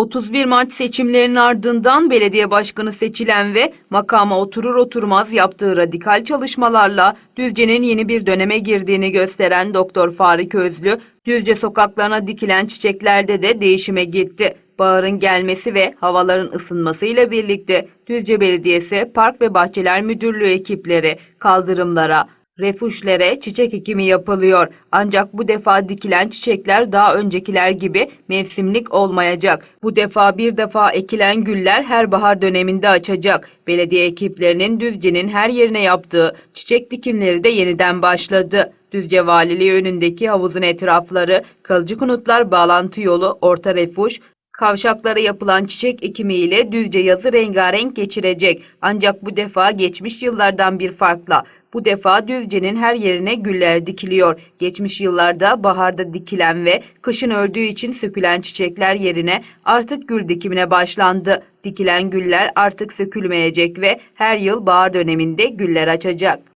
31 Mart seçimlerinin ardından belediye başkanı seçilen ve makama oturur oturmaz yaptığı radikal çalışmalarla Düzce'nin yeni bir döneme girdiğini gösteren Doktor Farik Özlü, Düzce sokaklarına dikilen çiçeklerde de değişime gitti. Baharın gelmesi ve havaların ısınmasıyla birlikte Düzce Belediyesi Park ve Bahçeler Müdürlüğü ekipleri kaldırımlara, refuşlere çiçek ekimi yapılıyor. Ancak bu defa dikilen çiçekler daha öncekiler gibi mevsimlik olmayacak. Bu defa bir defa ekilen güller her bahar döneminde açacak. Belediye ekiplerinin Düzce'nin her yerine yaptığı çiçek dikimleri de yeniden başladı. Düzce Valiliği önündeki havuzun etrafları, kalıcı konutlar bağlantı yolu, orta refuj, Kavşaklara yapılan çiçek ekimiyle Düzce yazı rengarenk geçirecek. Ancak bu defa geçmiş yıllardan bir farkla. Bu defa Düzce'nin her yerine güller dikiliyor. Geçmiş yıllarda baharda dikilen ve kışın ördüğü için sökülen çiçekler yerine artık gül dikimine başlandı. Dikilen güller artık sökülmeyecek ve her yıl bahar döneminde güller açacak.